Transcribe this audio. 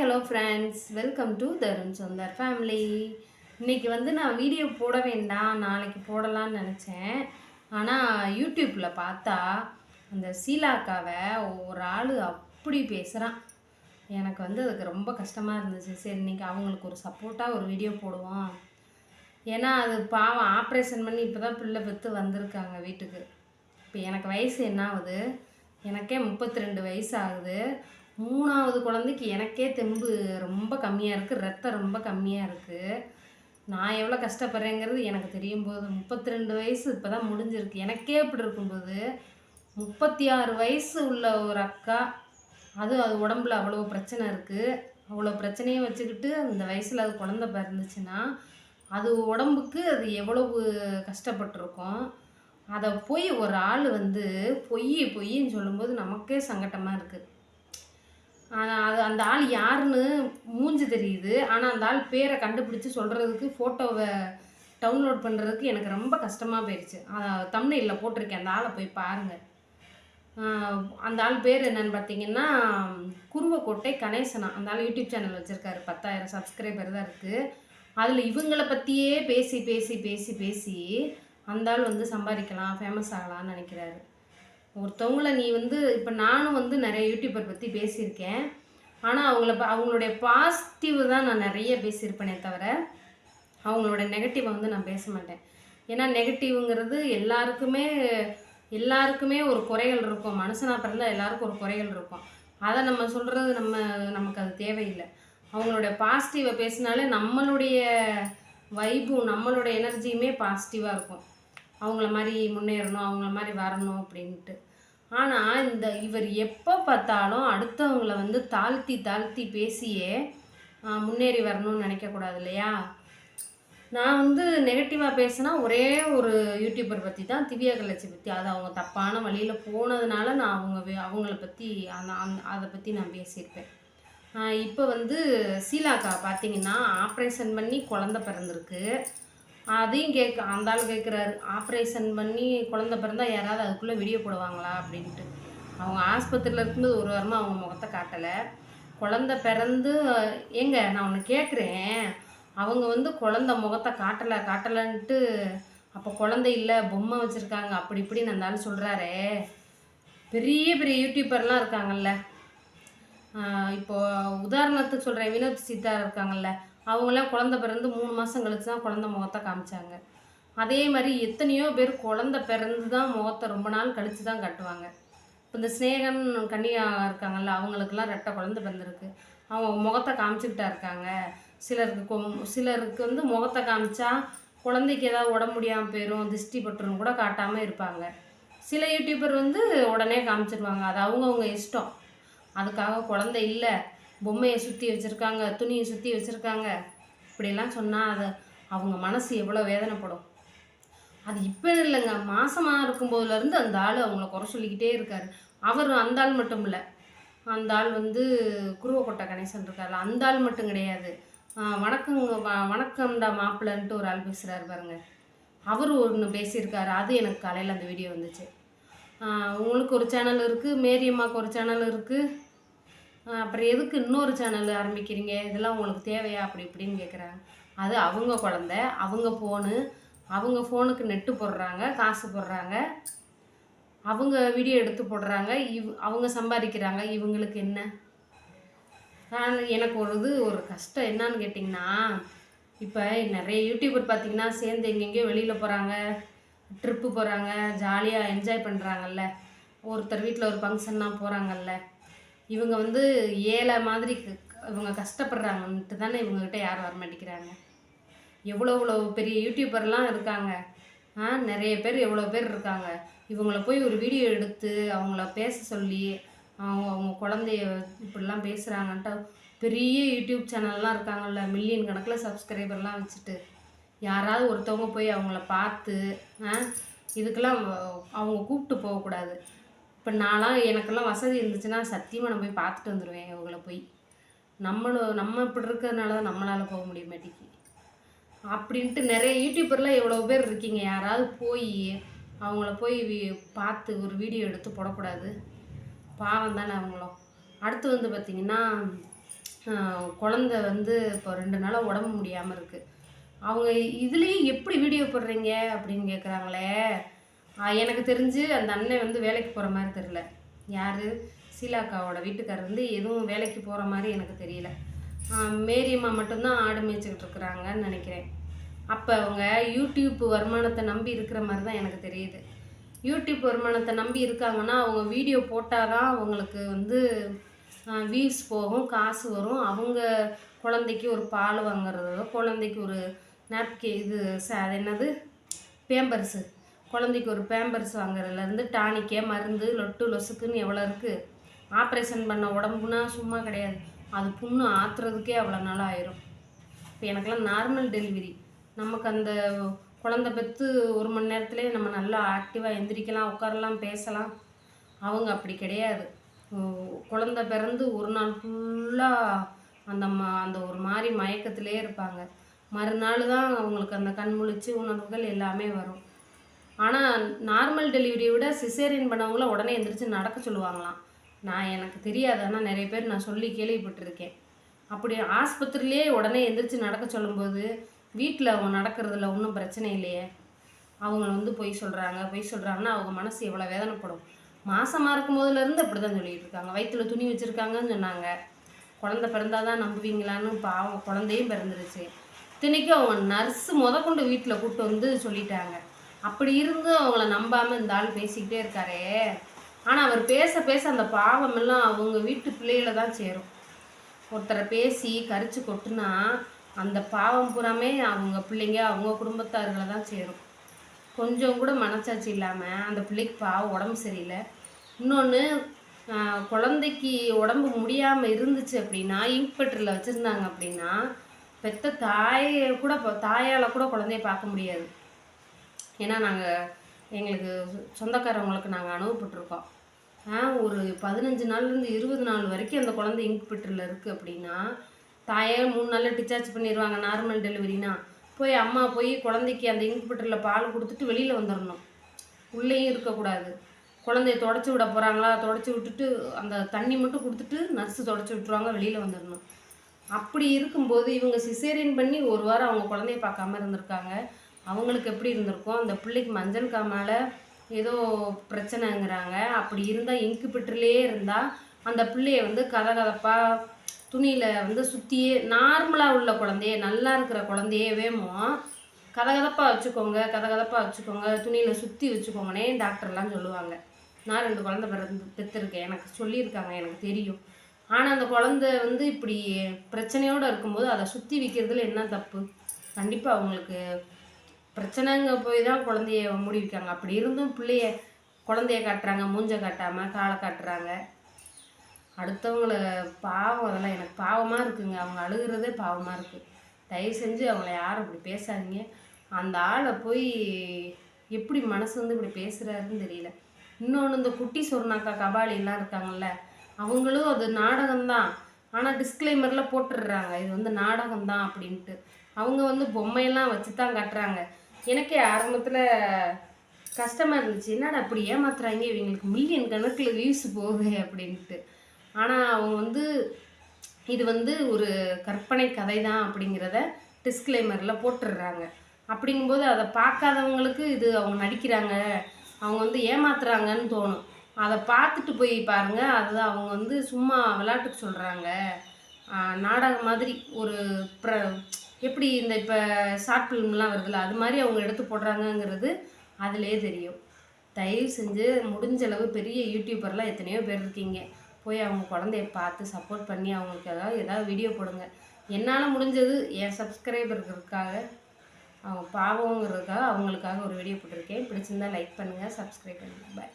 Hello friends welcome to Tarun Sundar family இன்னைக்கு வந்து நான் வீடியோ போட வேண்டாம். நாளைக்கு போடலான்னு நினச்சேன். ஆனால் யூடியூப்பில் பார்த்தா அந்த சீலாக்காவை ஒரு ஆள் அப்படி பேசுகிறான் எனக்கு வந்து அதுக்கு ரொம்ப கஷ்டமாக இருந்துச்சு. சரி இன்னைக்கு அவங்களுக்கு ஒரு சப்போர்ட்டாக ஒரு வீடியோ போடுவோம். ஏன்னா அது பாவம் ஆப்ரேஷன் பண்ணி இப்போ தான் பிள்ளை பெற்று வந்திருக்காங்க வீட்டுக்கு. இப்போ எனக்கு வயசு என்ன ஆகுது? எனக்கே முப்பத்தி ரெண்டு வயசு ஆகுது. மூணாவது குழந்தைக்கு எனக்கே தெம்பு ரொம்ப கம்மியாக இருக்குது ரத்தம் ரொம்ப கம்மியாக இருக்குது நான் எவ்வளோ கஷ்டப்படுறேங்கிறது எனக்கு தெரியும் போது முப்பத்தி ரெண்டு வயசு இப்போ தான் முடிஞ்சிருக்கு. எனக்கே இப்படி இருக்கும்போது முப்பத்தி ஆறு வயசு உள்ள ஒரு அக்கா அது அது உடம்புல அவ்வளோ பிரச்சனை இருக்குது அவ்வளோ பிரச்சனையை வச்சுக்கிட்டு அந்த வயசில் அது குழந்த பிறந்துச்சுன்னா அது உடம்புக்கு அது எவ்வளவு கஷ்டப்பட்டிருக்கும். அதை போய் ஒரு ஆள் வந்து பொய் பொய்ன்னு சொல்லும்போது நமக்கே சங்கட்டமாக இருக்குது ஆனால் அது அந்த ஆள் யாருன்னு மூஞ்சி தெரியுது. ஆனால் அந்த ஆள் பேரை கண்டுபிடிச்சி சொல்கிறதுக்கு ஃபோட்டோவை டவுன்லோட் பண்ணுறதுக்கு எனக்கு ரொம்ப கஷ்டமாக போயிடுச்சு தமிழில் போட்டிருக்கேன். அந்த ஆளை போய் பாருங்கள் அந்த ஆள் பேர் என்னன்னு பார்த்தீங்கன்னா குருவக்கோட்டை கணேசனா. அந்த ஆள் யூடியூப் சேனல் வச்சுருக்காரு. பத்தாயிரம் சப்ஸ்கிரைபர் தான் இருக்குது அதில் இவங்களை பற்றியே பேசி பேசி பேசி பேசி அந்த ஆள் வந்து சம்பாதிக்கலாம் ஃபேமஸ் ஆகலாம்னு நினைக்கிறாரு. ஒருத்தவங்கள நீ வந்து இப்போ நானும் வந்து நிறைய யூடியூபர் பற்றி பேசியிருக்கேன். ஆனால் அவங்கள ப- அவங்களுடைய பாசிட்டிவ் தான் நான் நிறைய பேசியிருப்பேனே தவிர அவங்களோட நெகட்டிவை வந்து நான் பேச மாட்டேன். ஏன்னா நெகட்டிவ்ங்கிறது எல்லாருக்குமே எல்லாருக்குமே ஒரு குறைகள் இருக்கும். மனுஷனாக பிறந்தால் எல்லாருக்கும் ஒரு குறைகள் இருக்கும். அதை நம்ம சொல்கிறது நம்ம நமக்கு அது தேவையில்லை. அவங்களுடைய பாசிட்டிவை பேசினாலே நம்மளுடைய வைபும் நம்மளுடைய எனர்ஜியுமே பாசிட்டிவாக இருக்கும். அவங்கள மாதிரி முன்னேறணும் அவங்கள மாதிரி வரணும் அப்படின்ட்டு ஆனால் இந்த இவர் எப்போ பார்த்தாலும் அடுத்தவங்கள வந்து தாழ்த்தி தாழ்த்தி பேசியே முன்னேறி வரணும்னு நினைக்கக்கூடாது இல்லையா? நான் வந்து நெகட்டிவாக பேசினா ஒரே ஒரு யூடியூபர் பற்றி தான் திவ்யா கலட்சி பற்றி அது அவங்க தப்பான வழியில் போனதுனால நான் அவங்க அவங்கள பற்றி அந்த அந்த- அதை பற்றி நான் பேசியிருப்பேன். இப்போ வந்து சீலாக்கா பார்த்தீங்கன்னா ஆப்ரேஷன் பண்ணி குழந்த பிறந்திருக்கு. அதையும் கேட்க அந்த ஆள் கேட்குறாரு ஆப்ரேஷன் பண்ணி குழந்த பிறந்தா யாராவது அதுக்குள்ளே வீடியோ போடுவாங்களா அப்படின்ட்டு. அவங்க ஆஸ்பத்திரியில் இருக்கும்போது ஒரு வாரமாக அவங்க முகத்தை காட்டலை. குழந்த பிறந்து ஏங்க நான் ஒன்று கேட்குறேன் அவங்க வந்து குழந்த முகத்தை காட்டலை காட்டலைன்ட்டு அப்போ குழந்தை இல்லை பொம்மை வச்சுருக்காங்க அப்படி இப்படின்னு அந்த ஆள் சொல்கிறாரே பெரிய பெரிய யூடியூபர்லாம் இருக்காங்கல்ல. இப்போது உதாரணத்துக்கு சொல்கிறேன் வினோத் சீதா இருக்காங்கல்ல. அவங்களாம் குழந்த பிறந்து மூணு மாதம் கழிச்சு தான் குழந்த முகத்தை காமிச்சாங்க. அதே மாதிரி எத்தனையோ பேர் குழந்த பிறந்து தான் முகத்தை ரொம்ப நாள் கழித்து தான் காட்டுவாங்க. இப்போ இந்த ஸ்னேகன் கன்னியா இருக்காங்கல்ல அவங்களுக்கெல்லாம் ரெட்டை குழந்த பிறந்திருக்கு. அவங்க முகத்தை காமிச்சுக்கிட்டா இருக்காங்க. சிலருக்கு கொம்- சிலருக்கு வந்து முகத்தை காமிச்சா குழந்தைக்கு ஏதாவது உடம்பு முடியாமல் போயிடும் திஷ்டி பட்டுரும் கூட காட்டாமல் இருப்பாங்க. சில யூடியூபர் வந்து உடனே காமிச்சிருவாங்க. அது அவங்கவுங்க இஷ்டம். அதுக்காக குழந்தை இல்லை. பொம்மையை சுற்றி வச்சுருக்காங்க துணியை சுற்றி வச்சுருக்காங்க. இப்படிலாம் சொன்னால் அது அவங்க மனசு எவ்வளோ வேதனைப்படும். அது இப்போ இல்லைங்க. மாசமாக இருக்கும்போதுலேருந்து அந்த ஆள் அவங்கள குறை சொல்லிக்கிட்டே இருக்கார். அவர் அந்த ஆள் மட்டும் இல்லை. அந்த ஆள் வந்து குருவக்கோட்டை கணேசன் இருக்கார்ல. அந்த ஆள் மட்டும் கிடையாது. வணக்கம் வணக்கங்க வ- வணக்கம்டா மாப்பிள்ளன்ட்டு ஒரு ஆள் பேசுகிறாரு பாருங்க. அவர் ஒன்று பேசியிருக்காரு. அது எனக்கு காலையில் அந்த வீடியோ வந்துச்சு. உங்களுக்கு ஒரு சேனல் இருக்குது மேரியம்மாவுக்கு ஒரு சேனல் இருக்குது அப்புறம் எதுக்கு இன்னொரு சேனல் ஆரம்பிக்கிறீங்க? இதெல்லாம் உங்களுக்கு தேவையா? அப்படி இப்படின்னு கேட்குறாங்க அது அவங்க குழந்த அவங்க ஃபோனு அவங்க ஃபோனுக்கு நெட்டு போடுறாங்க காசு போடுறாங்க. அவங்க வீடியோ எடுத்து போடுறாங்க. இவ் அவங்க சம்பாதிக்கிறாங்க. இவங்களுக்கு என்ன? நான் எனக்கு ஒரு இது ஒரு கஷ்டம் என்னன்னு கேட்டிங்கன்னா இப்போ நிறைய யூடியூபர் பார்த்தீங்கன்னா சேர்ந்து எங்கெங்கேயோ வெளியில் போகிறாங்க ட்ரிப்பு போகிறாங்க ஜாலியாக என்ஜாய் பண்ணுறாங்கல்ல ஒருத்தர் வீட்டில் ஒரு ஃபங்க்ஷன்னா போகிறாங்கல்ல இவங்க வந்து ஏழை மாதிரி க- இவங்க கஷ்டப்படுறாங்கன்ட்டு தானே இவங்ககிட்ட யாரும் வர மாட்டேங்கிறாங்க. எவ்வளோ எவ்வளோ பெரிய யூடியூபர்லாம் இருக்காங்க. ஆ நிறைய பேர் எவ்வளோ பேர் இருக்காங்க. இவங்கள போய் ஒரு வீடியோ எடுத்து அவங்கள பேச சொல்லி அவங்க அவங்க குழந்தைய இப்படிலாம் பேசுகிறாங்கன்ட்டு பெரிய யூடியூப் சேனல்லாம் இருக்காங்கல்ல மில்லியன் கணக்கில் சப்ஸ்கிரைபர்லாம் வச்சுட்டு. யாராவது ஒருத்தவங்க போய் அவங்கள பார்த்து ஆ இதுக்கெல்லாம் அவங்க கூப்பிட்டு போகக்கூடாது. இப்போ நான்லாம் எனக்கெல்லாம் வசதி இருந்துச்சுன்னா சத்தியமாக நான் போய் பார்த்துட்டு வந்துடுவேன் அவங்கள போய். நம்மளும் நம்ம இப்படி இருக்கிறதுனால தான் நம்மளால் போக முடிய அப்படின்ட்டு நிறைய யூடியூப்பர்லாம் எவ்வளோ பேர் இருக்கீங்க? யாராவது போய் அவங்கள போய் பார்த்து ஒரு வீடியோ எடுத்து போடக்கூடாது. பாவம் தானே அவங்களும் அடுத்து வந்து பார்த்திங்கன்னா குழந்த வந்து இப்போ ரெண்டு நாளாக உடம்பு முடியாமல் இருக்குது அவங்க இதுலேயும் எப்படி வீடியோ போடுறீங்க? அப்படின்னு கேட்குறாங்களே எனக்கு தெரிஞ்சு அந்த அண்ணன் வந்து வேலைக்கு போகிற மாதிரி தெரில யார்? சீலாக்காவோட வீட்டுக்காரர் வந்து எதுவும் வேலைக்கு போகிற மாதிரி எனக்கு தெரியல. மேரியம்மா மட்டும்தான் ஆடு மேய்ச்சிக்கிட்டு இருக்கிறாங்கன்னு நினைக்கிறேன். அப்போ அவங்க யூடியூப் வருமானத்தை நம்பி இருக்கிற மாதிரி தான் எனக்கு தெரியுது. யூடியூப் வருமானத்தை நம்பி இருக்காங்கன்னா அவங்க வீடியோ போட்டால் தான் அவங்களுக்கு வந்து வியூஸ் போகும் காசு வரும். அவங்க குழந்தைக்கு ஒரு பால் வாங்குறதோ குழந்தைக்கு ஒரு நாப்கி இது ச அது என்னது? பேம்பர்ஸு. குழந்தைக்கு ஒரு பேம்பர்ஸ் வாங்குறதுலேருந்து டானிக்கே மருந்து லொட்டு லொசுக்குன்னு எவ்வளோ இருக்குது ஆப்ரேஷன் பண்ண உடம்புனா சும்மா கிடையாது. அது புண்ணு ஆத்துறதுக்கே அவ்வளோ நாள் ஆயிரும். இப்போ எனக்கெல்லாம் நார்மல் டெலிவரி. நமக்கு அந்த குழந்தை பெற்று ஒரு மணி நேரத்துலேயே நம்ம நல்லா ஆக்டிவாக எந்திரிக்கலாம் உட்காரலாம் பேசலாம். அவங்க அப்படி கிடையாது. குழந்த பிறந்து ஒரு நாள் ஃபுல்லாக அந்த ம அந்த ஒரு மாதிரி மயக்கத்திலே இருப்பாங்க. மறுநாள் தான் அவங்களுக்கு அந்த கண் முழிச்சு உணர்வுகள் எல்லாமே வரும். ஆனால் நார்மல் டெலிவரியை விட சிசேரியன் பண்ணவங்கள உடனே எந்திரிச்சு நடக்க சொல்லுவாங்களாம். நான் எனக்கு தெரியாது. ஆனால் நிறைய பேர் நான் சொல்லி கேள்விப்பட்டிருக்கேன். அப்படி ஆஸ்பத்திரியிலே உடனே எந்திரிச்சு நடக்க சொல்லும்போது வீட்டில் அவங்க நடக்கிறதுல ஒன்றும் பிரச்சனை இல்லையே. அவங்க வந்து பொய் சொல்கிறாங்க பொய் சொல்கிறாங்கன்னா அவங்க மனசு எவ்வளோ வேதனைப்படும். மாசமாக இருக்கும் போதுலேருந்து அப்படி தான் சொல்லிட்டு இருக்காங்க. வயிற்றுல துணி வச்சுருக்காங்கன்னு சொன்னாங்க. குழந்த பிறந்தாதான் நம்புவீங்களான்னு பாவம் குழந்தையும் பிறந்துருச்சு. இத்தனைக்கும் அவங்க நர்ஸு முத கொண்டு வீட்டில் கூப்பிட்டு வந்து சொல்லிட்டாங்க. அப்படி இருந்து அவங்கள நம்பாமல் இந்த ஆள் பேசிக்கிட்டே இருக்காரே. ஆனால் அவர் பேச பேச அந்த பாவமெல்லாம் அவங்க வீட்டு பிள்ளைகளை தான் சேரும். ஒருத்தரை பேசி கரிச்சு கொட்டுனா அந்த பாவம் பூராமே அவங்க பிள்ளைங்க அவங்க குடும்பத்தார்களை தான் சேரும். கொஞ்சம் கூட மனசாட்சி இல்லாமல் அந்த பிள்ளைக்கு பாவம் உடம்பு சரியில்லை. இன்னொன்று குழந்தைக்கு உடம்பு முடியாமல் இருந்துச்சு அப்படின்னா இன்க்பெட்டரில் வச்சுருந்தாங்க அப்படின்னா பெத்த தாயை கூட தாயால் கூட குழந்தைய பார்க்க முடியாது. ஏன்னா நாங்கள் எங்களுக்கு சொந்தக்காரவங்களுக்கு நாங்கள் அனுபவப்பட்டிருக்கோம். ஒரு பதினஞ்சு நாள்லேருந்து இருபது நாள் வரைக்கும் அந்த குழந்தை இன்குபேட்டரில் இருக்குது அப்படின்னா தாயே மூணு நாளில் டிஸ்சார்ஜ் பண்ணிடுவாங்க நார்மல் டெலிவரினா போய் அம்மா போய் குழந்தைக்கு அந்த இன்குபேட்டரில் பால் கொடுத்துட்டு வெளியில் வந்துடணும் உள்ளேயும் இருக்கக்கூடாது. குழந்தைய தொடச்சி விட போகிறாங்களா தொடச்சி விட்டுட்டு அந்த தண்ணி மட்டும் கொடுத்துட்டு நர்ஸு தொடச்சி விட்டுருவாங்க வெளியில் வந்துடணும் அப்படி இருக்கும்போது இவங்க சிசேரியன் பண்ணி ஒரு வாரம் அவங்க குழந்தைய பார்க்காம இருந்திருக்காங்க. அவங்களுக்கு எப்படி இருந்திருக்கும் அந்த பிள்ளைக்கு மஞ்சள் காமால் ஏதோ பிரச்சனைங்கிறாங்க. அப்படி இருந்தால் இன்குபேட்டர்லேயே இருந்தால் அந்த பிள்ளைய வந்து கதகதப்பாக துணியில் வந்து சுற்றியே நார்மலாக உள்ள குழந்தைய நல்லா இருக்கிற குழந்தையவேமோ கதகதப்பாக வச்சுக்கோங்க கதகதப்பாக வச்சுக்கோங்க துணியில் சுற்றி வச்சுக்கோங்கன்னே டாக்டர்லாம் சொல்லுவாங்க. நான் ரெண்டு குழந்தை பிறந்து பெற்றிருக்கேன். எனக்கு சொல்லியிருக்காங்க எனக்கு தெரியும். ஆனால் அந்த குழந்தை வந்து இப்படி பிரச்சனையோடு இருக்கும்போது அதை சுற்றி விற்கிறதுல என்ன தப்பு? கண்டிப்பாக அவங்களுக்கு பிரச்சனைங்க போய் தான் குழந்தைய மூடி அப்படி இருந்தும் பிள்ளைய குழந்தைய காட்டுறாங்க மூஞ்ச காட்டாமல் காலை காட்டுறாங்க. அடுத்தவங்கள பாவம் அதெல்லாம் எனக்கு பாவமாக இருக்குங்க. அவங்க அழுகிறதே பாவமாக இருக்குது தயவு செஞ்சு அவங்கள யாரும் இப்படி பேசாதீங்க. அந்த ஆளை போய் எப்படி மனசு வந்து இப்படி பேசுகிறாருன்னு தெரியல. இன்னொன்று இந்த குட்டி சொர்ணாக்கா கபாலிலாம் இருக்காங்கல்ல அவங்களும் அது நாடகம்தான். ஆனால் டிஸ்க்ளைமரில் போட்டுடுறாங்க. இது வந்து நாடகம்தான் அப்படின்ட்டு. அவங்க வந்து பொம்மையெல்லாம் வச்சு தான் கட்டுறாங்க. எனக்கே ஆரம்பத்தில் கஷ்டமாக இருந்துச்சு. என்னடா அப்படி ஏமாத்துறாங்க இவங்களுக்கு மில்லியன் கணக்கில் வியூஸ் போகுது அப்படின்ட்டு. ஆனால் அவங்க வந்து இது வந்து ஒரு கற்பனை கதை தான் அப்படிங்கிறத டிஸ்க்ளைமரில் போட்டுடுறாங்க அப்படிங்கும்போது அதை பார்க்காதவங்களுக்கு இது அவங்க நடிக்கிறாங்க அவங்க வந்து ஏமாத்துறாங்கன்னு தோணும். அதை பார்த்துட்டு போய் பாருங்கள் அதுதான் அவங்க வந்து சும்மா விளையாட்டுக்கு சொல்கிறாங்க நாடகம் மாதிரி ஒரு ப்ர எப்படி இந்த இப்போ ஷார்ட் ஃபிலிம்லாம் வருதுல்ல அது மாதிரி அவங்க எடுத்து போடுறாங்கங்கிறது அதிலே தெரியும். தயவு செஞ்சு முடிஞ்ச அளவு பெரிய யூடியூபர்லாம் எத்தனையோ பேர் இருக்கீங்க. போய் அவங்க குழந்தைய பார்த்து சப்போர்ட் பண்ணி அவங்களுக்கு ஏதாவது ஏதாவது வீடியோ போடுங்க. என்னால் முடிஞ்சது என் சப்ஸ்கிரைபருக்காக அவங்க பாவங்கிறதுக்காக அவங்களுக்காக ஒரு வீடியோ போட்டிருக்கேன். பிடிச்சிருந்தா லைக் பண்ணுங்கள் சப்ஸ்கிரைப் பண்ணுங்கள் பாய்